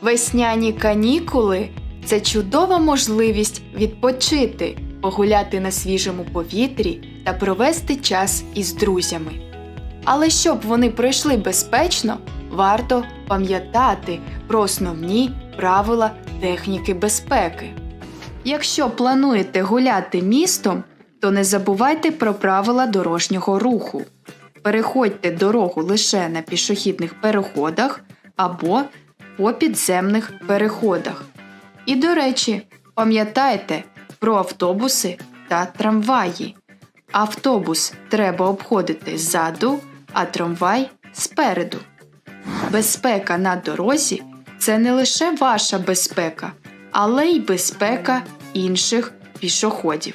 Весняні канікули це чудова можливість відпочити, погуляти на свіжому повітрі та провести час із друзями. Але щоб вони пройшли безпечно, варто пам'ятати про основні правила техніки безпеки. Якщо плануєте гуляти містом, то не забувайте про правила дорожнього руху. Переходьте дорогу лише на пішохідних переходах або по підземних переходах. І, до речі, пам'ятайте про автобуси та трамваї. Автобус треба обходити ззаду, а трамвай спереду. Безпека на дорозі це не лише ваша безпека, але й безпека інших пішоходів.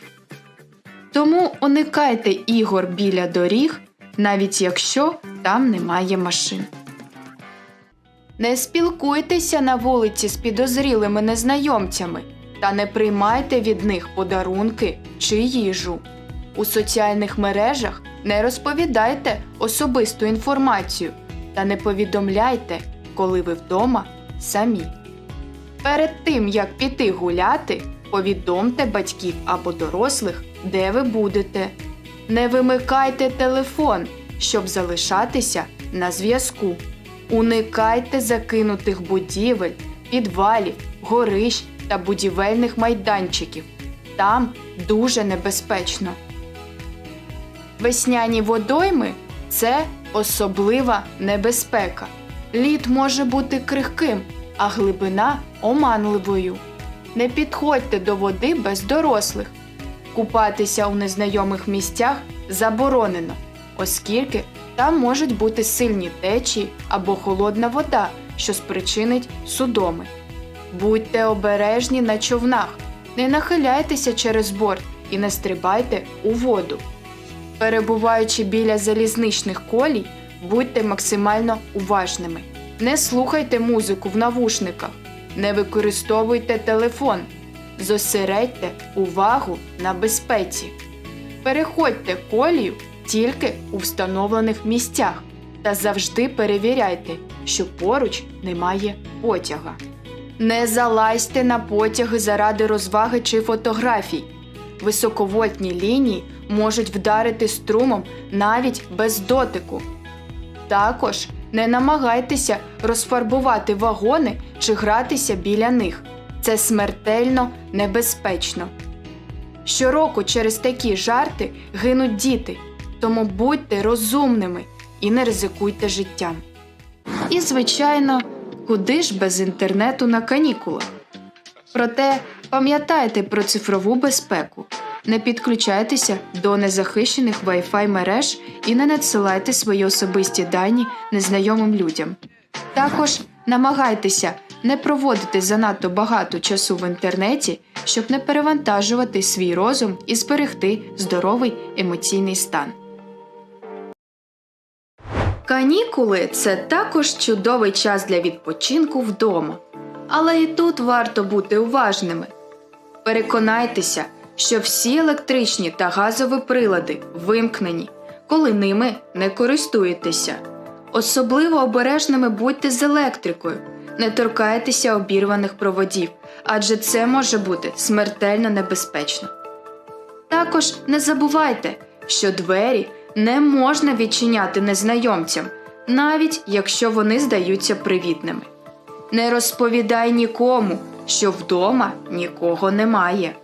Тому уникайте ігор біля доріг, навіть якщо там немає машин. Не спілкуйтеся на вулиці з підозрілими незнайомцями та не приймайте від них подарунки чи їжу. У соціальних мережах не розповідайте особисту інформацію та не повідомляйте, коли ви вдома самі. Перед тим як піти гуляти, повідомте батьків або дорослих, де ви будете. Не вимикайте телефон, щоб залишатися на зв'язку. Уникайте закинутих будівель, підвалів, горищ та будівельних майданчиків. Там дуже небезпечно. Весняні водойми це особлива небезпека. Лід може бути крихким, а глибина оманливою. Не підходьте до води без дорослих. Купатися у незнайомих місцях заборонено, оскільки там можуть бути сильні течії або холодна вода, що спричинить судоми. Будьте обережні на човнах, не нахиляйтеся через борт і не стрибайте у воду. Перебуваючи біля залізничних колій, будьте максимально уважними. Не слухайте музику в навушниках, не використовуйте телефон. Зосередьте увагу на безпеці. Переходьте колію тільки у встановлених місцях та завжди перевіряйте, що поруч немає потяга. Не залазьте на потяги заради розваги чи фотографій. Високовольтні лінії можуть вдарити струмом навіть без дотику. Також не намагайтеся розфарбувати вагони чи гратися біля них. Це смертельно небезпечно. Щороку через такі жарти гинуть діти, тому будьте розумними і не ризикуйте життям. І, звичайно, куди ж без інтернету на канікулах? Проте пам'ятайте про цифрову безпеку. Не підключайтеся до незахищених Wi-Fi мереж і не надсилайте свої особисті дані незнайомим людям. Також намагайтеся не проводити занадто багато часу в інтернеті, щоб не перевантажувати свій розум і зберегти здоровий емоційний стан. Канікули це також чудовий час для відпочинку вдома. Але і тут варто бути уважними. Переконайтеся, що всі електричні та газові прилади вимкнені, коли ними не користуєтеся. Особливо обережними будьте з електрикою, не торкайтеся обірваних проводів, адже це може бути смертельно небезпечно. Також не забувайте, що двері не можна відчиняти незнайомцям, навіть якщо вони здаються привітними. Не розповідай нікому, що вдома нікого немає.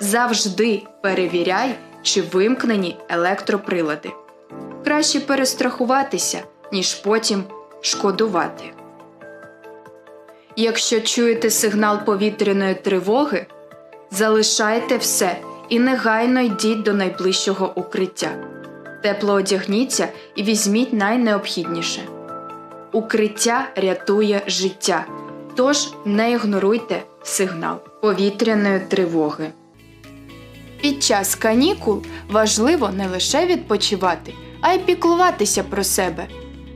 Завжди перевіряй, чи вимкнені електроприлади. Краще перестрахуватися, ніж потім шкодувати. Якщо чуєте сигнал повітряної тривоги, залишайте все і негайно йдіть до найближчого укриття. Тепло одягніться і візьміть найнеобхідніше. Укриття рятує життя, тож не ігноруйте сигнал повітряної тривоги. Під час канікул важливо не лише відпочивати, а й піклуватися про себе.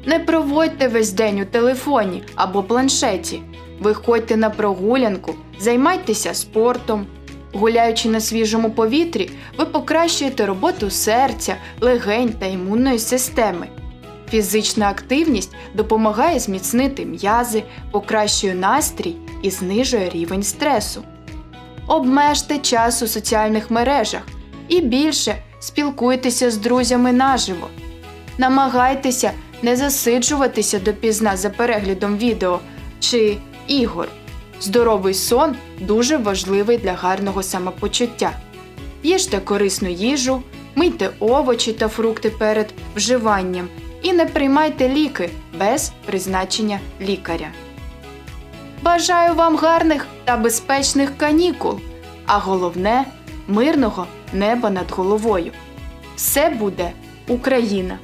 Не проводьте весь день у телефоні або планшеті. Виходьте на прогулянку, займайтеся спортом. Гуляючи на свіжому повітрі, ви покращуєте роботу серця, легень та імунної системи. Фізична активність допомагає зміцнити м'язи, покращує настрій і знижує рівень стресу. Обмежте час у соціальних мережах і більше спілкуйтеся з друзями наживо. Намагайтеся не засиджуватися допізна за переглядом відео чи ігор. Здоровий сон дуже важливий для гарного самопочуття. Їжте корисну їжу, мийте овочі та фрукти перед вживанням і не приймайте ліки без призначення лікаря. Бажаю вам гарних та безпечних канікул, а головне мирного неба над головою. Все буде Україна!